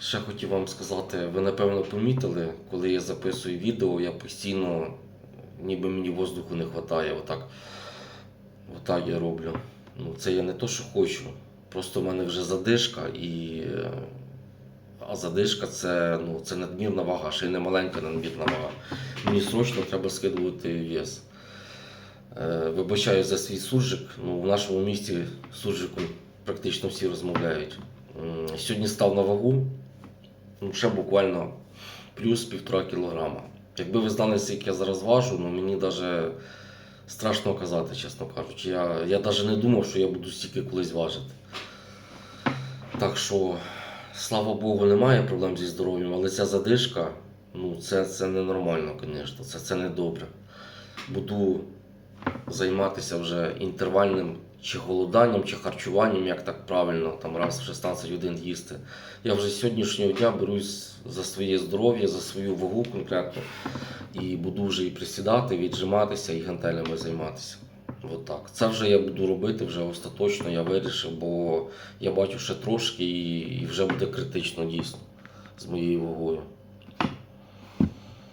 Ще хотів вам сказати, ви напевно помітили, коли я записую відео, я постійно, ніби мені воздуху не вистачає. Отак, отак я роблю. Ну, це я не то, що хочу. Просто в мене вже задишка і. А задишка це, ну, це надмірна вага, ще й не маленька надмірна вага. Мені срочно треба скидувати вес. Е, Вибачаю за свій суржик. Ну, в нашому місті суржиком практично всі розмовляють. Сьогодні став на вагу, ну, ще буквально плюс півтора кілограма. Якби ви знали, скільки я зараз важу, ну мені навіть страшно казати, чесно кажучи. Я, я навіть не думав, що я буду стільки колись важити. Так що, слава Богу, немає проблем зі здоров'ям, але ця задишка, ну це, це ненормально, звісно, це, це добре. Буду займатися вже інтервальним чи голоданням, чи харчуванням, як так правильно, там раз в 16 годин їсти. Я вже з сьогоднішнього дня берусь за своє здоров'я, за свою вагу конкретно. І буду вже і присідати, віджиматися, і гантелями займатися. От так. Це вже я буду робити, вже остаточно я вирішив, бо я бачу ще трошки і, вже буде критично дійсно з моєю вагою.